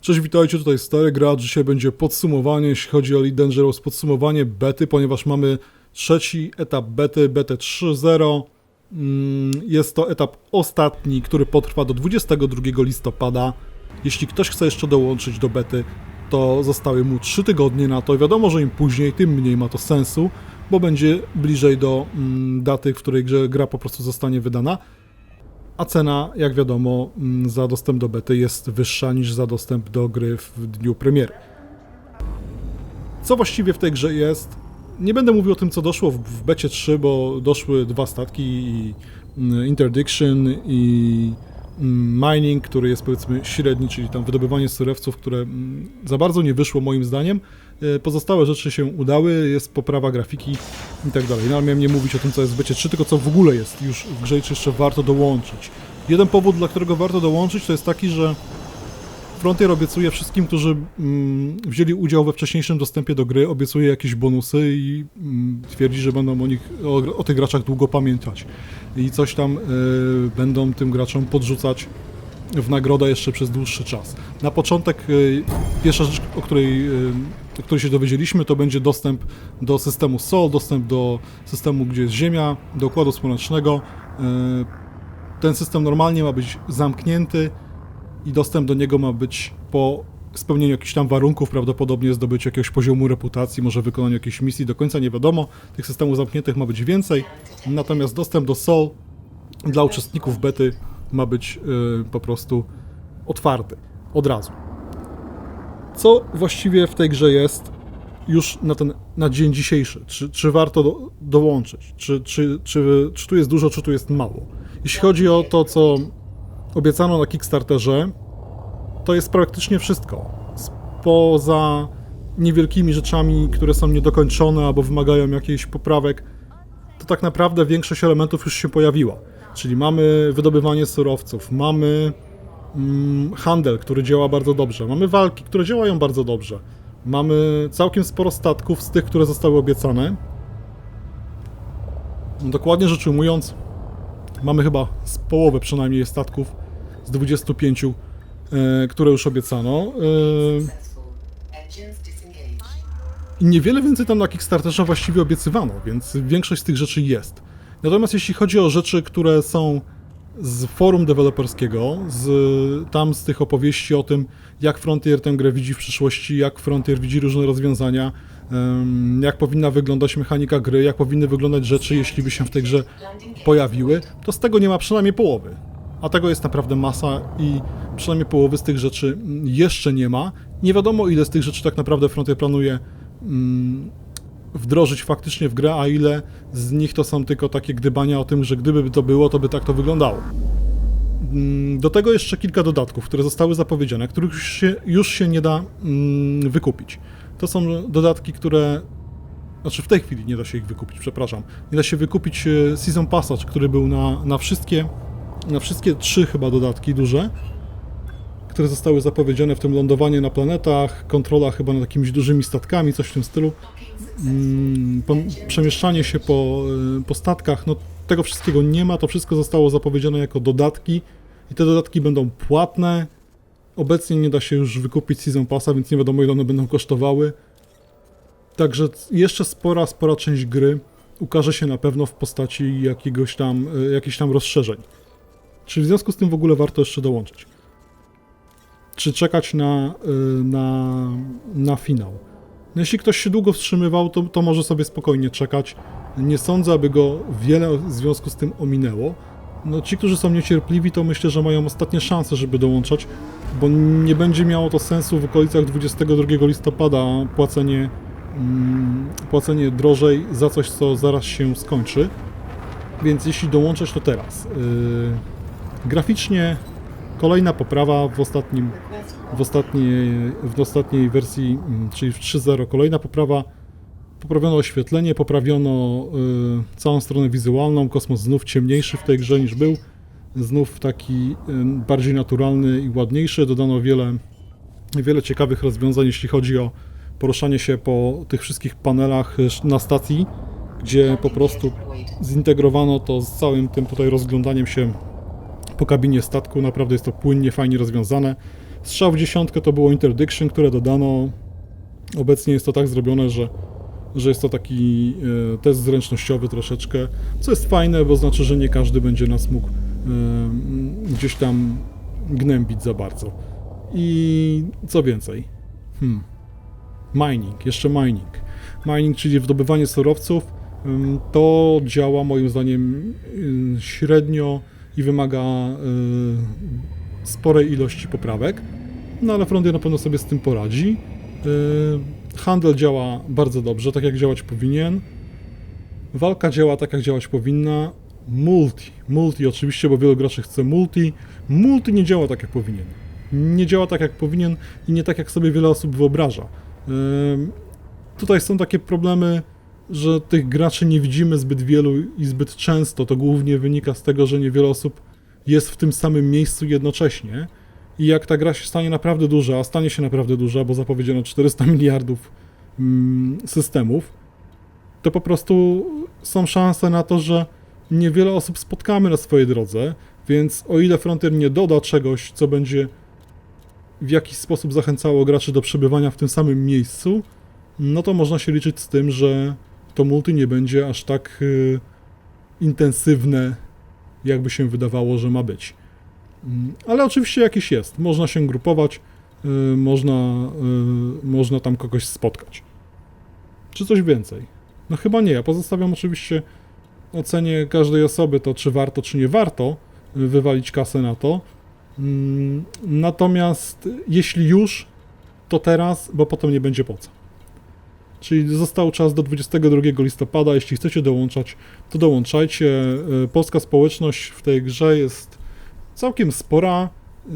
Cześć, witajcie, tutaj Stary Gracz. Dzisiaj będzie podsumowanie, jeśli chodzi o Elite Dangerous, podsumowanie bety, ponieważ mamy trzeci etap bety, betę 3.0. Mm, Jest to etap ostatni, który potrwa do 22 listopada. Jeśli ktoś chce jeszcze dołączyć do bety, to zostały mu 3 tygodnie na to. Wiadomo, że im później, tym mniej ma to sensu, bo będzie bliżej do mm, daty, w której gra po prostu zostanie wydana a cena, jak wiadomo, mm, za dostęp do bety jest wyższa niż za dostęp do gry w dniu premiery. Co właściwie w tej grze jest? Nie będę mówił o tym, co doszło w, becie 3, bo doszły dwa statki i mm, Interdiction i mining, który jest powiedzmy średni, czyli tam wydobywanie surowców, które mm, za bardzo nie wyszło moim zdaniem. E, Pozostałe rzeczy się udały, jest poprawa grafiki i tak dalej. No, ale miałem nie mówić o tym, co jest w becie 3, tylko co w ogóle jest już w grze i czy jeszcze warto dołączyć. Jeden powód, dla którego warto dołączyć, to jest taki, że Frontier obiecuje wszystkim, którzy mm, wzięli udział we wcześniejszym dostępie do gry, obiecuje jakieś bonusy i mm, twierdzi, że będą o nich, o, o tych graczach długo pamiętać. I coś tam y, będą tym graczom podrzucać w nagrodę jeszcze przez dłuższy czas. Na początek y, pierwsza rzecz, o której, y, o której się dowiedzieliśmy, to będzie dostęp do systemu SOL, dostęp do systemu, gdzie jest Ziemia, do Układu Słonecznego. Ten system normalnie ma być zamknięty i dostęp do niego ma być po spełnieniu jakichś tam warunków, prawdopodobnie zdobyciu jakiegoś poziomu reputacji, może wykonaniu jakiejś misji, do końca nie wiadomo. Tych systemów zamkniętych ma być więcej, natomiast dostęp do SOL dla uczestników bety ma być y, po prostu otwarty od razu. Co właściwie w tej grze jest już na ten na dzień dzisiejszy? Czy, czy warto do, dołączyć? Czy, czy, czy, czy tu jest dużo, czy tu jest mało? Jeśli chodzi o to, co obiecano na Kickstarterze, to jest praktycznie wszystko. Poza niewielkimi rzeczami, które są niedokończone albo wymagają jakichś poprawek, to tak naprawdę większość elementów już się pojawiła. Czyli mamy wydobywanie surowców, mamy mm, handel, który działa bardzo dobrze, mamy walki, które działają bardzo dobrze, mamy całkiem sporo statków z tych, które zostały obiecane. Dokładnie rzecz ujmując, mamy chyba z połowę przynajmniej statków z 25, e, które już obiecano. E, i niewiele więcej tam na Kickstarterze właściwie obiecywano, więc większość z tych rzeczy jest. Natomiast jeśli chodzi o rzeczy, które są z forum deweloperskiego, z, tam z tych opowieści o tym, jak Frontier tę grę widzi w przyszłości, jak Frontier widzi różne rozwiązania, jak powinna wyglądać mechanika gry, jak powinny wyglądać rzeczy, jeśli by się w tej grze pojawiły, to z tego nie ma przynajmniej połowy. A tego jest naprawdę masa i przynajmniej połowy z tych rzeczy mm, jeszcze nie ma. Nie wiadomo ile z tych rzeczy tak naprawdę Frontier planuje mm, wdrożyć faktycznie w grę, a ile z nich to są tylko takie gdybania o tym, że gdyby to było, to by tak to wyglądało. Mm, Do tego jeszcze kilka dodatków, które zostały zapowiedziane, których już się, już się nie da wykupić. To są dodatki, które. Znaczy w tej chwili nie da się ich wykupić, przepraszam. Nie da się wykupić e, Season Passage, który był na, na wszystkie. Na wszystkie trzy chyba dodatki duże, które zostały zapowiedziane, w tym lądowanie na planetach, kontrola chyba nad jakimiś dużymi statkami, coś w tym stylu mm, przemieszczanie się po, y, po statkach, no tego wszystkiego nie ma, to wszystko zostało zapowiedziane jako dodatki i te dodatki będą płatne. Obecnie nie da się już wykupić Season Passa, więc nie wiadomo ile one będą kosztowały. Także jeszcze spora, spora część gry ukaże się na pewno w postaci jakiegoś tam, y, jakichś tam rozszerzeń. Czyli w związku z tym w ogóle warto jeszcze dołączyć. Czy czekać na, y, na, na finał. No jeśli ktoś się długo wstrzymywał, to, to może sobie spokojnie czekać. Nie sądzę, aby go wiele w związku z tym ominęło. No ci, którzy są niecierpliwi, to myślę, że mają ostatnie szanse, żeby dołączać, bo nie będzie miało to sensu w okolicach 22 listopada płacenie, mm, płacenie drożej za coś, co zaraz się skończy. Więc jeśli dołączać, to teraz. Yy, graficznie kolejna poprawa w ostatnim w ostatniej, w ostatniej wersji, mm, czyli w 3.0 kolejna poprawa. Poprawiono oświetlenie, poprawiono y, całą stronę wizualną. Kosmos znów ciemniejszy w tej grze niż był. Znów taki y, bardziej naturalny i ładniejszy. Dodano wiele, wiele ciekawych rozwiązań, jeśli chodzi o poruszanie się po tych wszystkich panelach y, na stacji, gdzie po prostu zintegrowano to z całym tym tutaj rozglądaniem się po kabinie statku. Naprawdę jest to płynnie, fajnie rozwiązane. Strzał w dziesiątkę to było interdiction, które dodano. Obecnie jest to tak zrobione, że, że jest to taki e, test zręcznościowy troszeczkę, co jest fajne, bo znaczy, że nie każdy będzie nas mógł e, gdzieś tam gnębić za bardzo. I co więcej? Hmm. Mining, jeszcze mining. Mining, czyli wydobywanie surowców, to działa moim zdaniem y, średnio i wymaga y, sporej ilości poprawek. No ale Frontier na pewno sobie z tym poradzi. Y, Handel działa bardzo dobrze, tak jak działać powinien. Walka działa tak, jak działać powinna. Multi, multi oczywiście, bo wielu graczy chce multi. Multi nie działa tak, jak powinien. Nie działa tak, jak powinien i nie tak, jak sobie wiele osób wyobraża. Ym, Tutaj są takie problemy, że tych graczy nie widzimy zbyt wielu i zbyt często. To głównie wynika z tego, że niewiele osób jest w tym samym miejscu jednocześnie. I jak ta gra się stanie naprawdę duża, a stanie się naprawdę duża, bo zapowiedziano 400 miliardów mm, systemów, to po prostu są szanse na to, że niewiele osób spotkamy na swojej drodze, więc o ile Frontier nie doda czegoś, co będzie w jakiś sposób zachęcało graczy do przebywania w tym samym miejscu, no to można się liczyć z tym, że to multi nie będzie aż tak y, intensywne, jakby się wydawało, że ma być. Mm, Ale oczywiście jakieś jest. Można się grupować, y, można, y, można tam kogoś spotkać. Czy coś więcej? No chyba nie. Ja pozostawiam oczywiście ocenie każdej osoby to, czy warto, czy nie warto wywalić kasę na to. Mm, Natomiast jeśli już, to teraz, bo potem nie będzie po co. Czyli został czas do 22 listopada. Jeśli chcecie dołączać, to dołączajcie. E, Polska społeczność w tej grze jest całkiem spora.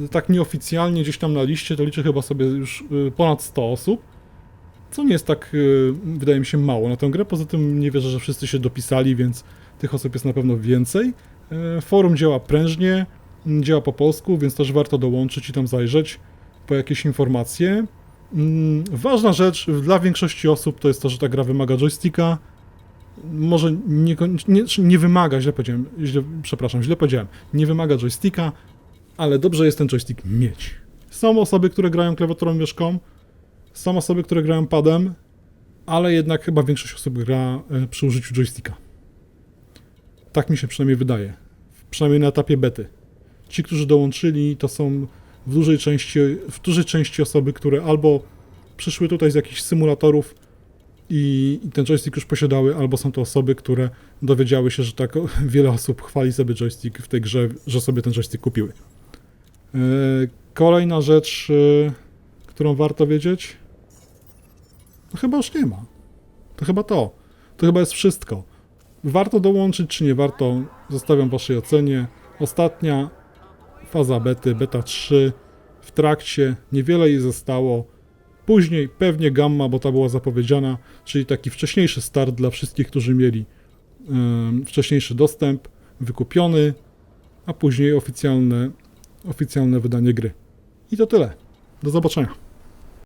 E, Tak nieoficjalnie gdzieś tam na liście to liczę chyba sobie już e, ponad 100 osób. Co nie jest tak, wydaje mi się, mało na tę grę. Poza tym nie wierzę, że wszyscy się dopisali, więc tych osób jest na pewno więcej. Forum działa prężnie, działa po polsku, więc też warto dołączyć i tam zajrzeć po jakieś informacje. Mm, Ważna rzecz dla większości osób to jest to, że ta gra wymaga joysticka. Może nie, nie, nie wymaga, źle powiedziałem, źle, przepraszam, źle powiedziałem. Nie wymaga joysticka, ale dobrze jest ten joystick mieć. Są osoby, które grają klawiaturą myszką, są osoby, które grają padem, ale jednak chyba większość osób gra e, przy użyciu joysticka. Tak mi się przynajmniej wydaje. Przynajmniej na etapie bety. Ci, którzy dołączyli, to są w dużej części, w dużej części osoby, które albo przyszły tutaj z jakichś symulatorów i, i ten joystick już posiadały, albo są to osoby, które dowiedziały się, że tak wiele osób chwali sobie joystick w tej grze, że sobie ten joystick kupiły. E, Kolejna rzecz, e, którą warto wiedzieć, to chyba już nie ma. To chyba to. To chyba jest wszystko. Warto dołączyć, czy nie warto, zostawiam waszej ocenie. Ostatnia faza bety, beta 3 w trakcie, niewiele jej zostało. Później pewnie gamma, bo ta była zapowiedziana, czyli taki wcześniejszy start dla wszystkich, którzy mieli em, wcześniejszy dostęp, wykupiony, a później oficjalne, oficjalne wydanie gry. I to tyle. Do zobaczenia.